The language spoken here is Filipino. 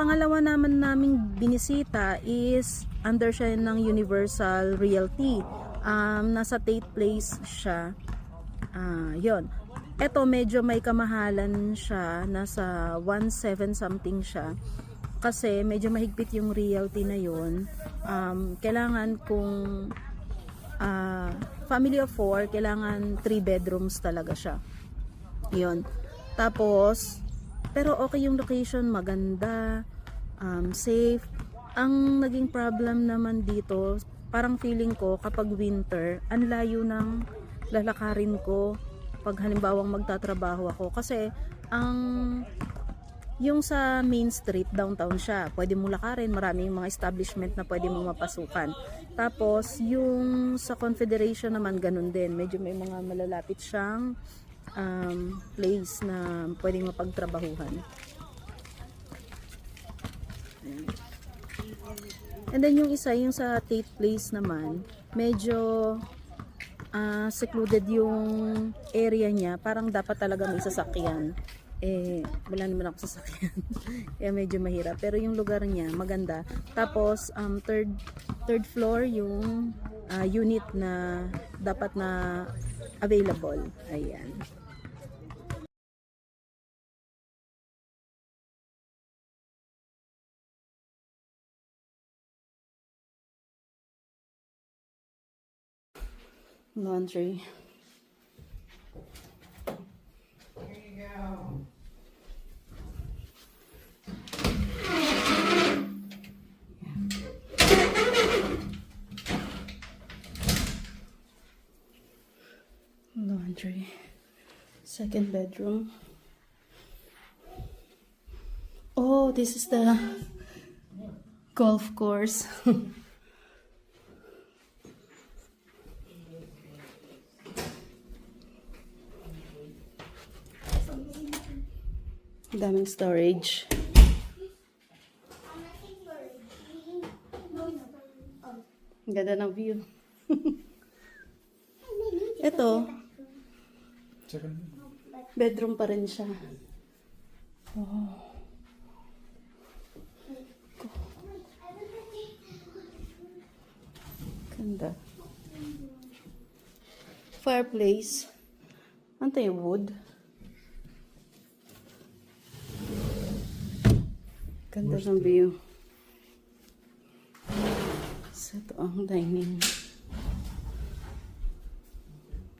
pangalawa naman naming binisita is under siya ng Universal Realty. Um, nasa Tate Place siya. Ah, yon. Ito medyo may kamahalan siya, nasa 1.7 something siya. Kasi medyo mahigpit yung realty na yon. Um, kailangan kung ah, family of four, kailangan 3 bedrooms talaga siya. Yon. Tapos, pero okay yung location, maganda, um, safe. Ang naging problem naman dito, parang feeling ko kapag winter, ang layo ng lalakarin ko pag halimbawang magtatrabaho ako. Kasi, ang yung sa main street, downtown siya. Pwede mong lakarin, marami yung mga establishment na pwede mong mapasukan. Tapos, yung sa Confederation naman, ganun din. Medyo may mga malalapit siyang um, place na pwedeng mapagtrabahuhan. And then yung isa, yung sa Tate Place naman, medyo ah, secluded yung area niya. Parang dapat talaga may sasakyan. Eh, wala naman ako sasakyan. Kaya medyo mahirap. Pero yung lugar niya, maganda. Tapos, um, third, third floor yung ah, unit na dapat na available. Ayan. Laundry. Laundry. Second bedroom. Oh, this is the golf course. Daming storage. Ganda ng view. Ito. Bedroom pa rin siya. Oh. Ganda. Fireplace. Ano tayo, wood? Ganda ng view. So, ito ang dining.